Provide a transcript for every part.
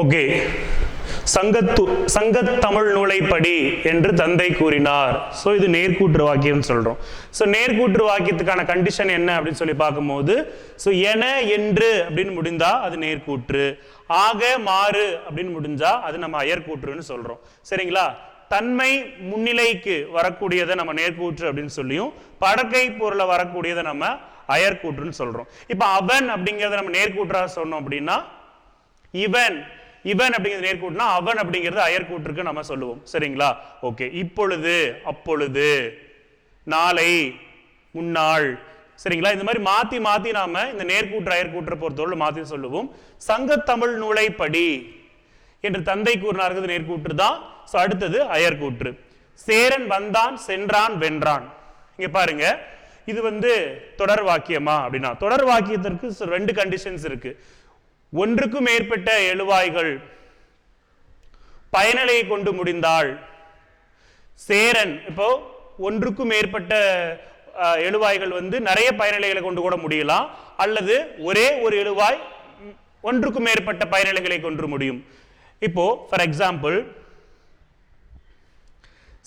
Okay. சங்கத்து சங்கத்தமிழ் நூலைப்படி என்று தந்தை கூறினார். ஸோ இது நேர்கூற்று வாக்கியம்னு சொல்கிறோம் ஸோ நேர்கூற்று வாக்கியத்துக்கான கண்டிஷன் என்ன அப்படின்னு சொல்லி பார்க்கும்போது ஸோ என என்று அப்படின்னு முடிந்தா அது நேர்கூற்று. ஆக மாறு அப்படின்னு முடிஞ்சா அது நம்ம அயர்கூற்றுன்னு சொல்கிறோம் சரிங்களா? தன்மை முன்னிலைக்கு வரக்கூடியதை நம்ம நேர்கூற்று அப்படின்னு சொல்லியும் படக்கை பொருளை வரக்கூடியதை நம்ம அயர்கூற்றுன்னு சொல்கிறோம் இப்போ அவன் அப்படிங்கிறத நம்ம நேர்கூற்றாக சொன்னோம் அப்படின்னா இவன் இவன் அப்படிங்கிறது நேர்கூட்டுனா அவன் அப்படிங்கிறது அயர்கூற்றுக்கு நம்ம சொல்லுவோம். சரிங்களா? ஓகே. இப்பொழுது அப்பொழுது நாளை முன்னாள். சரிங்களா? இந்த மாதிரி மாத்தி மாத்தி நாம இந்த நேர்கூற்று அயர்கூற்றை பொறுத்தவரை மாத்தி சொல்லுவோம். சங்கத்தமிழ் நூலைப்படி என்று தந்தை கூறினார்கள் நேர்கூற்று தான். ஸோ அடுத்தது அயர்கூற்று சேரன் வந்தான் சென்றான் வென்றான். இங்க பாருங்க. இது வந்து தொடர் வாக்கியமா அப்படின்னா தொடர் வாக்கியத்திற்கு ரெண்டு கண்டிஷன்ஸ் இருக்கு. ஒன்றுக்கும் மேற்பட்ட எழுவாய்கள் பயனலையை கொண்டு முடிந்தால் சேரன் இப்போ ஒன்றுக்கும் மேற்பட்ட எழுவாய்கள் வந்து நிறைய பயனிலைகளை கொண்டு கூட முடியலாம். அல்லது ஒரே ஒரு எழுவாய் ஒன்றுக்கும் மேற்பட்ட பயனிலைகளை கொண்டு முடியும். இப்போ ஃபார் எக்ஸாம்பிள்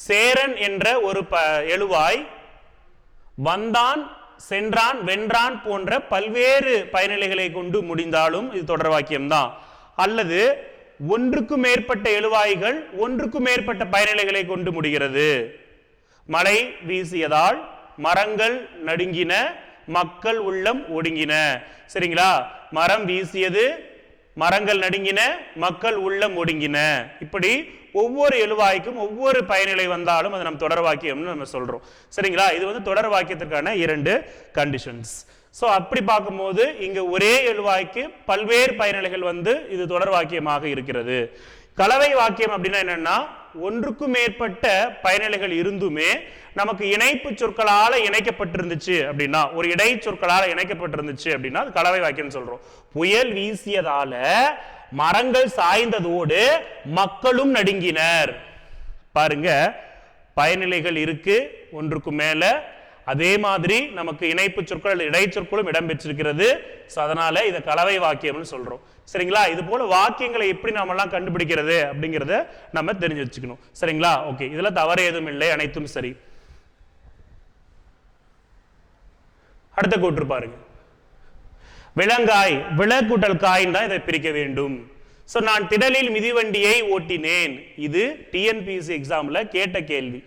சேரன் என்ற ஒரு ப எழுவாய் வந்தான் சென்றான் வென்றான் போன்ற பல்வேறு பயனிலைகளை கொண்டு முடிந்தாலும் இது தொடர் வாக்கியம்தான். அல்லது ஒன்றுக்கும் மேற்பட்ட எழுவாய்கள் ஒன்றுக்கும் மேற்பட்ட பயனிலைகளை கொண்டு முடிகிறது. மழை வீசியதால் மரங்கள் நடுங்கின மக்கள் உள்ளம் ஒடுங்கின. சரிங்களா? மரம் வீசியது மரங்கள் நடுங்கின மக்கள் உள்ளம் ஒடுங்கின. இப்படி ஒவ்வொரு எழுவாய்க்கும் ஒவ்வொரு பயனிலை வந்தாலும் அது நம்ம தொடர் வாக்கியம்னு நம்ம சொல்றோம். சரிங்களா? இது வந்து தொடர் வாக்கியத்திற்கான இரண்டு கண்டிஷன்ஸ் ஸோ அப்படி பார்க்கும்போது இங்கே ஒரே எழுவாய்க்கு பல்வேறு பயனிலைகள் வந்து இது தொடர் வாக்கியமாக இருக்கிறது. கலவை வாக்கியம் அப்படின்னா என்னன்னா ஒன்றுக்கும் மேற்பட்ட பயனிலைகள் இருந்துமே நமக்கு இணைப்பு சொற்களால இணைக்கப்பட்டிருந்துச்சு அப்படின்னா ஒரு இடை சொற்களால இணைக்கப்பட்டிருந்துச்சு அப்படின்னா அது கலவை வாக்கியம்னு சொல்றோம். புயல் வீசியதால மரங்கள் சாய்ந்ததோடு மக்களும் நடுங்கினர். பாருங்க பயனிலைகள் இருக்கு ஒன்றுக்கு மேல அதே மாதிரி நமக்கு இணைப்பு சொற்கள் இடைச்சொற்களும் இடம்பெற்றிருக்கிறது. ஸோ அதனால இதை கலவை வாக்கியம்னு சொல்றோம். சரிங்களா? இது போல வாக்கியங்களை எப்படி நாமெல்லாம் கண்டுபிடிக்கிறது அப்படிங்கிறத நம்ம தெரிஞ்சு வச்சுக்கணும். சரிங்களா? ஓகே இதுல தவறு எதுவும் இல்லை. அனைத்தும் சரி. அடுத்த கூற்று பாருங்க. விலங்காய் விலக்கூட்டல் காயின் தான் இதை பிரிக்க வேண்டும். ஸோ நான் திடலில் மிதிவண்டியை ஓட்டினேன். இது டிஎன்பிஎஸ்சி எக்ஸாம்ல கேட்ட கேள்வி.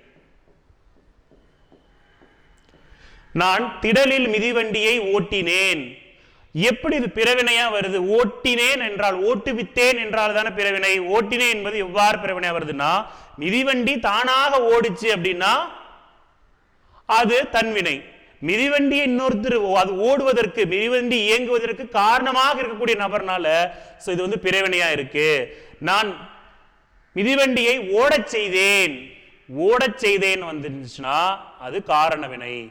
நான் திடலில் மிதிவண்டியை ஓட்டினேன். எப்படி இது பிறவினையா வருது? ஓட்டினேன் என்றால் ஓட்டுவித்தேன் என்றால் தானே பிறவினை? ஓட்டினேன் என்பது எவ்வாறு பிறவினையா வருதுன்னா மிதிவண்டி தானாக ஓடிச்சு அப்படின்னா அது தன்வினை. மிதிவண்டியை இன்னொருத்தர் ஓ- அது ஓடுவதற்கு மிதிவண்டி இயங்குவதற்கு காரணமாக இருக்கக்கூடிய நபர்னால ஸோ இது வந்து பிறவினையா இருக்கு. நான் மிதிவண்டியை ஓடச் செய்தேன். ஓடச் செய்தேன் வந்துருந்துச்சுன்னா அது காரண வினை.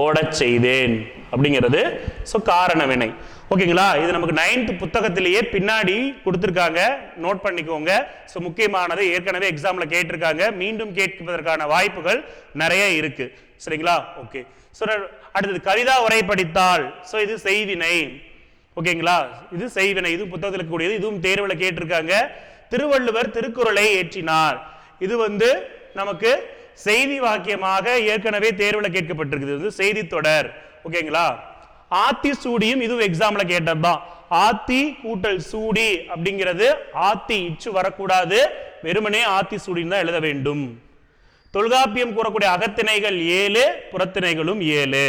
ஓடச் செய்தேன் அப்படிங்கிறது. ஸோ காரண வினை ஓகேங்களா இது நமக்கு நைன்த் புத்தகத்திலேயே பின்னாடி கொடுத்துருக்காங்க. நோட் பண்ணிக்கோங்க. ஸோ முக்கியமானது ஏற்கனவே எக்ஸாமில் கேட்டிருக்காங்க. மீண்டும் கேட்பதற்கான வாய்ப்புகள் நிறைய இருக்கு. சரிங்களா? ஓகே ஸோ அடுத்தது கவிதா உரை படித்தால் ஸோ இது செய்வினை. ஓகேங்களா இது செய்வினை. இது புத்தகத்தில் இருக்கக்கூடியது. இதுவும் தேர்வில் கேட்டிருக்காங்க. திருவள்ளுவர் திருக்குறளை ஏற்றினார். இது வந்து நமக்கு செய்தி வாக்கியமாக ஏற்கனவே தேர்வில் கேட்கப்பட்டிருக்குது. வந்து செய்தி தொடர். ஓகேங்களா? ஆத்தி சூடியும் இதுவும் எக்ஸாம்ல கேட்டதுதான். ஆத்தி கூட்டல் சூடி அப்படிங்கிறது ஆத்தி இச்சு வரக்கூடாது. வெறுமனே ஆத்தி சூடின்னு தான் எழுத வேண்டும். தொல்காப்பியம் கூறக்கூடிய அகத்திணைகள் ஏழு புறத்திணைகளும் ஏழு.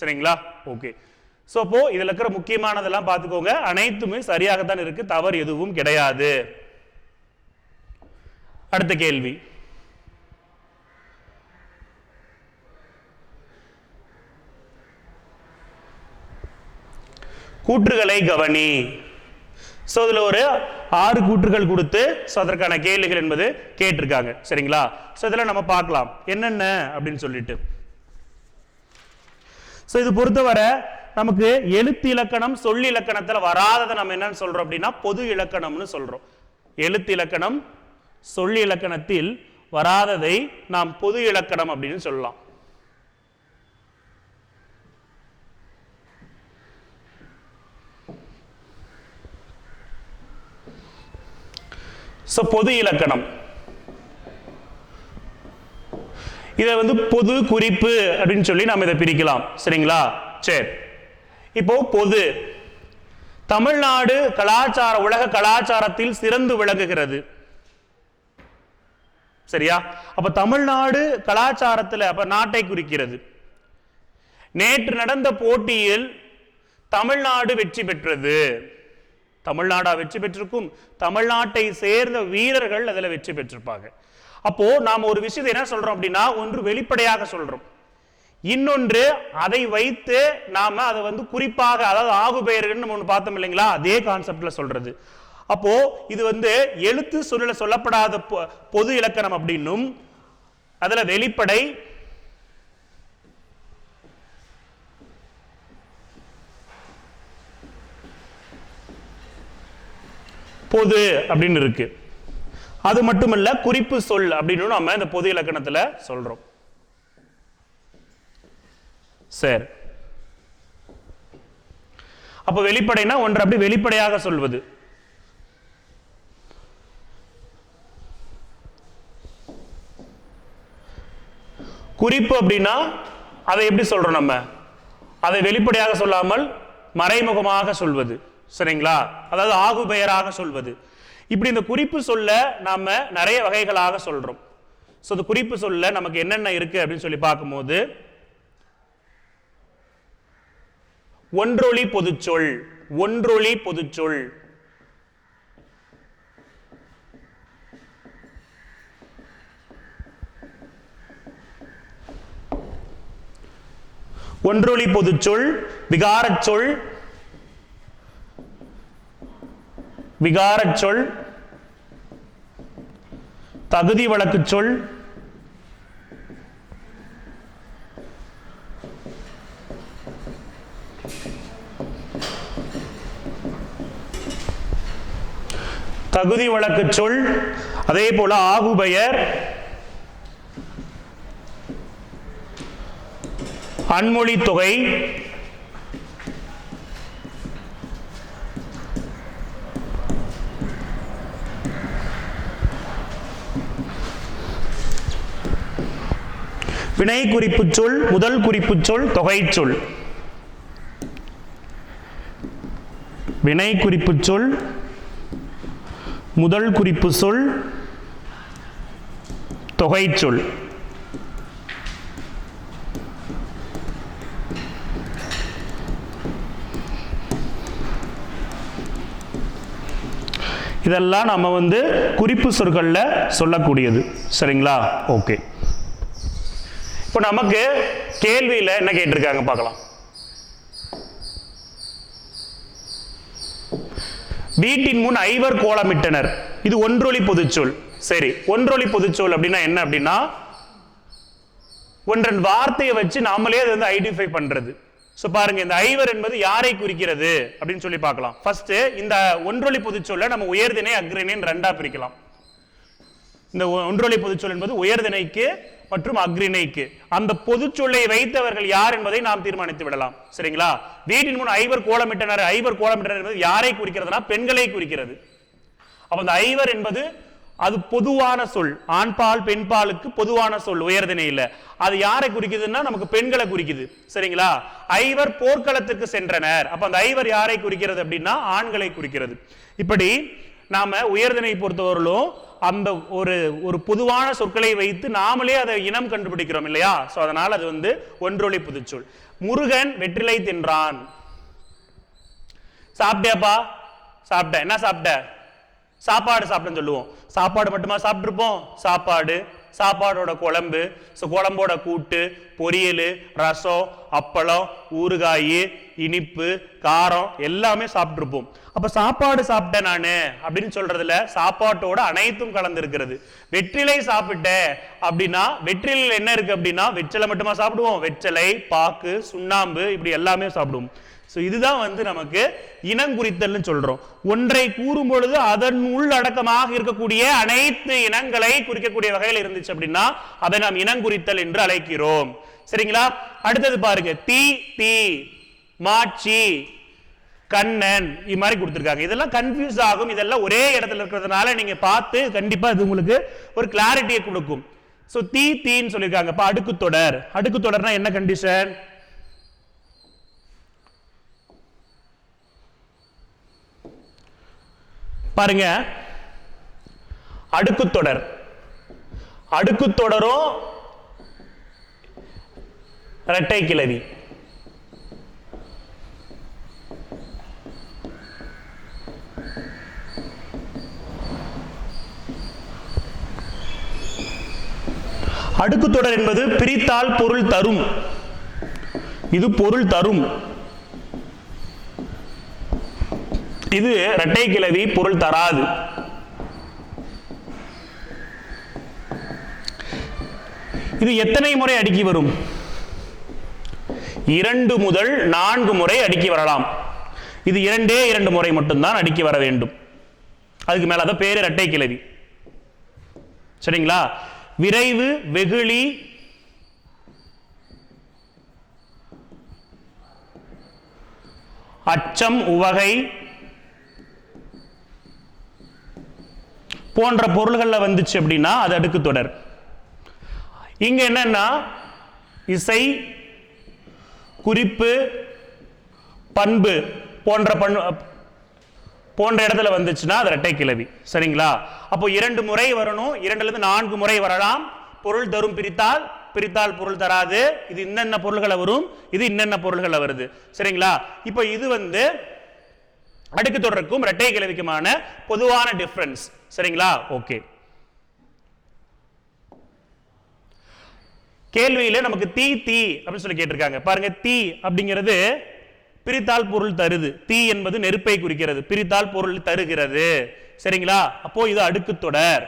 சரிங்களா? ஓகே. ஸோ அப்போ இதில் இருக்கிற முக்கியமானதெல்லாம் பார்த்துக்கோங்க. அனைத்துமே சரியாகத்தான் இருக்கு. தவறு எதுவும் கிடையாது. அடுத்த கேள்வி. கூற்றுகளை கவனி. ஸோ இதில் ஒரு ஆறு கூற்றுகள் கொடுத்து ஸோ அதற்கான கேள்விகள் என்பது கேட்டிருக்காங்க. சரிங்களா? ஸோ இதில் நம்ம பார்க்கலாம். என்னென்ன? அப்படின்னு சொல்லிட்டு. ஸோ இது பொறுத்தவரை நமக்கு எழுத்து இலக்கணம் சொல் இலக்கணத்தில் வராததை நம்ம என்னன்னு சொல்றோம் அப்படின்னா பொது இலக்கணம்னு சொல்றோம். எழுத்து இலக்கணம் சொல் இலக்கணத்தில் வராததை நாம் பொது இலக்கணம் அப்படின்னு சொல்லலாம். ஸோ பொது இலக்கணம். இதை வந்து பொது குறிப்பு அப்படின்னு சொல்லி நம்ம இதை பிரிக்கலாம். சரிங்களா? சரி. இப்போ பொது. தமிழ்நாடு கலாச்சார உலக கலாச்சாரத்தில் சிறந்து விளங்குகிறது. சரியா? அப்ப தமிழ்நாடு கலாச்சாரத்தில் அப்ப நாட்டை குறிக்கிறது. நேற்று நடந்த போட்டியில் தமிழ்நாடு வெற்றி பெற்றது. தமிழ்நாடா வெற்றி பெற்றிருக்கும். தமிழ்நாட்டை சேர்ந்த வீரர்கள் அதில் வெற்றி பெற்றிருப்பாங்க. அப்போ நாம் ஒரு விஷயத்தை என்ன சொல்றோம் அப்படின்னா ஒன்று வெளிப்படையாக சொல்றோம். இன்னொன்று அதை வைத்து நாம அதை வந்து குறிப்பாக அதாவது ஆகு நம்ம ஒன்று பார்த்தோம் இல்லைங்களா? அதே கான்செப்ட்ல சொல்றது. அப்போ இது வந்து எழுத்து சொல்ல சொல்லப்படாத பொ- பொது இலக்கணம் அப்படின்னும் அதில் வெளிப்படை பொது அப்படின்னு இருக்கு. அது மட்டுமல்ல குறிப்பு சொல் அப்படின்னு நம்ம இந்த பொது இலக்கணத்துல சொல்றோம். சரி. அப்ப வெளிப்படைனா ஒன்று அப்படி வெளிப்படையாக சொல்வது. குறிப்பு அப்படின்னா அதை எப்படி சொல்றோம் நம்ம? அதை வெளிப்படையாக சொல்லாமல் மறைமுகமாக சொல்வது. சரிங்களா? அதாவது ஆகு பெயராக சொல்வது. இப்படி இந்த குறிப்பு சொல்ல நாம நிறைய வகைகளாக சொல்றோம். ஸோ இந்த குறிப்பு சொல்ல நமக்கு என்னென்ன இருக்கு அப்படின்னு சொல்லி பார்க்கும்போது ஒன்றொளி பொதுச்சொல் ஒன்றொளி பொதுச்சொல் ஒன்றொளி பொதுச்சொல் விகாரச்சொல் சொல் விகாரச் சொல் தகுதி வழக்கு சொல் தகுதி வழக்கு சொல் அதே போல ஆகுபெயர் அன்மொழி தொகை வினை குறிப்புச் சொல் முதல் குறிப்புச் சொல் தொகை சொல். வினை குறிப்புச் சொல் முதல் குறிப்பு சொல் தொகை சொல். இதெல்லாம் நம்ம வந்து குறிப்பு சொற்களில் சொல்லக்கூடியது. சரிங்களா? ஓகே. இப்போ நமக்கு கேள்வியில என்ன கேட்டிருக்காங்க பார்க்கலாம். வீட்டின் முன் ஐவர் கோலமிட்டனர். இது ஒன்றொளி பொதுச்சொல். சரி ஒன்றொளி பொதுச்சொல் அப்படின்னா என்ன அப்படின்னா ஒன்றன் வார்த்தையை வச்சு நாமளே அதை வந்து ஐடென்டிஃபை பண்றது. ஸோ பாருங்க இந்த ஐவர் என்பது யாரை குறிக்கிறது அப்படின்னு சொல்லி பார்க்கலாம். ஃபர்ஸ்ட் இந்த ஒன்றொளி பொதுச்சொல்ல நம்ம உயர்தினை அக்ரிணைன்னு ரெண்டா பிரிக்கலாம். இந்த ஒன்றொலி ஒன்றொளி பொதுச்சொல் என்பது உயர்தினைக்கு மற்றும் அக்ரிணைக்கு. அந்த பொதுச்சொல்லை வைத்தவர்கள் யார் என்பதை நாம் தீர்மானித்து விடலாம். சரிங்களா? வீட்டின் முன் ஐவர் கோலமிட்டனர். ஐவர் கோலமிட்டனர் என்பது யாரை குறிக்கிறதுனா பெண்களை குறிக்கிறது. அப்ப அந்த ஐவர் என்பது அது பொதுவான சொல். ஆண்பால் பெண்பாலுக்கு பொதுவான சொல். உயர்திணையில் அது யாரை குறிக்குதுன்னா நமக்கு பெண்களை குறிக்குது. சரிங்களா? ஐவர் போர்க்களத்துக்கு சென்றனர். அப்ப அந்த ஐவர் யாரை குறிக்கிறது அப்படின்னா ஆண்களை குறிக்கிறது. இப்படி நாம உயர்திணை பொறுத்தவரையிலும் அந்த ஒரு ஒரு பொதுவான சொற்களை வைத்து நாமளே அதை இனம் கண்டுபிடிக்கிறோம் இல்லையா? சோ அதனால அது வந்து ஒன்றொழி புதுச்சொல். முருகன் வெற்றிலை தின்றான். சாப்பிட்டியாப்பா? சாப்பிட்டேன் என்ன சாப்பிட்ட? சாப்பாடு சாப்பிட்டேன்னு சொல்லுவோம். சாப்பாடு மட்டுமா சாப்பிட்ருப்போம் சாப்பாடு. சாப்பாடோட குழம்பு ஸோ குழம்போட கூட்டு பொரியல் ரசம் அப்பளம் ஊறுகாய் இனிப்பு காரம் எல்லாமே சாப்பிட்ருப்போம் அப்போ சாப்பாடு சாப்பிட்டேன் நான் அப்படின்னு சொல்றதுல சாப்பாட்டோட அனைத்தும் கலந்துருக்கிறது. வெற்றிலை சாப்பிட்டேன் அப்படின்னா வெற்றிலையில் என்ன இருக்கு அப்படின்னா வெற்றிலை மட்டுமா சாப்பிடுவோம். வெற்றிலை பாக்கு சுண்ணாம்பு இப்படி எல்லாமே சாப்பிடுவோம். ஸோ இதுதான் வந்து நமக்கு இனங்குறித்தல்னு சொல்றோம். ஒன்றை கூறும் பொழுது அதன் உள்ளடக்கமாக இருக்கக்கூடிய அனைத்து இனங்களை குறிக்கக்கூடிய வகையில் இருந்துச்சு அப்படின்னா அதை நாம் இனங்குறித்தல் என்று அழைக்கிறோம். சரிங்களா? அடுத்தது பாருங்க. தீ தீ மாச்சி கண்ணன் இது மாதிரி கொடுத்துருக்காங்க. இதெல்லாம் கன்ஃபியூஸ் ஆகும். இதெல்லாம் ஒரே இடத்துல இருக்கிறதுனால நீங்க பார்த்து கண்டிப்பா இது உங்களுக்கு ஒரு கிளாரிட்டியை கொடுக்கும். ஸோ தீ தீன்னு சொல்லியிருக்காங்க. இப்போ அடுக்கு தொடர். அடுக்கு தொடர்னா என்ன கண்டிஷன் பாருங்க. அடுக்கு தொடர் அடுக்கு தொடரும் இரட்டை கிளவி அடுக்கு தொடர் என்பது பிரித்தால் பொருள் தரும். இது பொருள் தரும். இது இரட்டை கிளவி பொருள் தராது. இது எத்தனை முறை அடுக்கி வரும்? இரண்டு முதல் நான்கு முறை அடுக்கி வரலாம். இது இரண்டே இரண்டு முறை மட்டும்தான் அடுக்கி வர வேண்டும். அதுக்கு மேல அதான் பேரு இரட்டை கிளவி சரிங்களா? விரைவு வெகுளி அச்சம் உவகை போன்ற பொருள்கள்ல வந்துச்சு அப்படின்னா அது அடுக்கு தொடர். இங்க என்னன்னா இசை குறிப்பு பண்பு போன்ற பண் போன்ற இடத்துல வந்துச்சுன்னா அது இரட்டை கிளவி சரிங்களா? அப்போ இரண்டு முறை வரணும் இரண்டுலேருந்து நான்கு முறை வரலாம். பொருள் தரும் பிரித்தால் பிரித்தால் பொருள் தராது. இது இன்னென்ன பொருள்களை வரும்? இது இன்னென்ன பொருள்களை வருது. சரிங்களா? இப்போ இது வந்து அடுக்கு தொடருக்கும் இரட்டை கிளவிக்குமான பொதுவான டிஃபரன்ஸ் சரிங்களா? ஓகே கேள்வியில நமக்கு தீ தீ அப்படின்னு சொல்லி கேட்டிருக்காங்க. பாருங்க தீ அப்படிங்கிறது பிரித்தால் பொருள் தருது. தீ என்பது நெருப்பை குறிக்கிறது. பிரித்தால் பொருள் தருகிறது. சரிங்களா? அப்போ இது அடுக்கு தொடர்.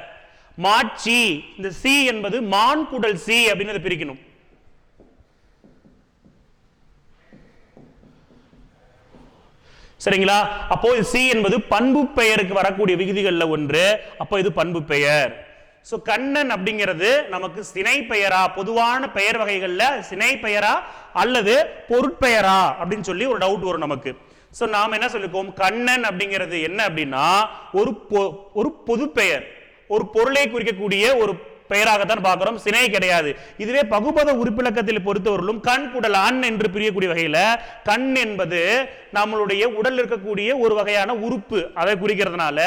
மாட்சி இந்த சி என்பது மான் குடல் சி அப்படின்னு பிரிக்கணும். சரிங்களா? அப்போ சி என்பது பண்பு பெயருக்கு வரக்கூடிய விகுதிகளில் ஒன்று. அப்போ இது பண்பு பெயர். ஸோ கண்ணன் அப்படிங்கிறது நமக்கு சினை பெயரா பொதுவான பெயர் வகைகளில் சினை பெயரா அல்லது பொருட்பெயரா அப்படின்னு சொல்லி ஒரு டவுட் வரும் நமக்கு. ஸோ நாம் என்ன சொல்லிருக்கோம்? கண்ணன் அப்படிங்கிறது என்ன அப்படின்னா ஒரு பொ- ஒரு பொது பெயர் ஒரு பொருளை குறிக்கக்கூடிய ஒரு பெயராகத்தான் பார்க்கிறோம். சினை கிடையாது. இதுவே பகுபத உறுப்பிலக்கத்தில் பொறுத்தவர்களும் கண் குடல் அண் என்று பிரியக்கூடிய வகையில கண் என்பது நம்மளுடைய உடல் இருக்கக்கூடிய ஒரு வகையான உறுப்பு. அதை குறிக்கிறதுனால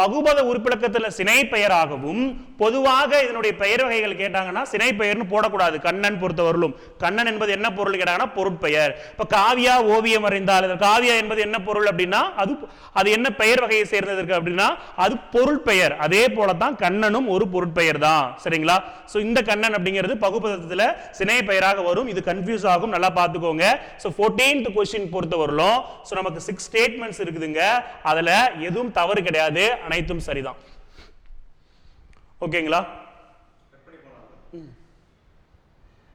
பகுபத உறுப்பிழக்கத்தில் சினை பெயராகவும் பொதுவாக இதனுடைய பெயர் வகைகள் கேட்டாங்கன்னா சினை பெயர்னு போடக்கூடாது. கண்ணன் பொறுத்தவரையிலும். கண்ணன் என்பது என்ன பொருள் கேட்டாங்கன்னா பொருட்பெயர். இப்போ காவியா ஓவியம் வரைந்தால் காவியா என்பது என்ன பொருள் அப்படின்னா அது அது என்ன பெயர் வகையை சேர்ந்ததற்கு அப்படின்னா அது பொருள் பெயர் அதே போலதான் கண்ணனும் ஒரு பொருட்பெயர் தான். சரிங்களா? ஸோ இந்த கண்ணன் அப்படிங்கிறது பகுபதத்தில் சினை பெயராக வரும். இது கன்ஃபியூஸ் ஆகும். நல்லா பார்த்துக்கோங்க. ஸோ ஃபோர்டீன்த் கொஸ்டின் பொறுத்தவரையிலும் ஸோ நமக்கு சிக்ஸ் ஸ்டேட்மெண்ட்ஸ் இருக்குதுங்க. அதில் எதுவும் தவறு கிடையாது. அனைத்தும் சரிதான். ஓகேங்களா?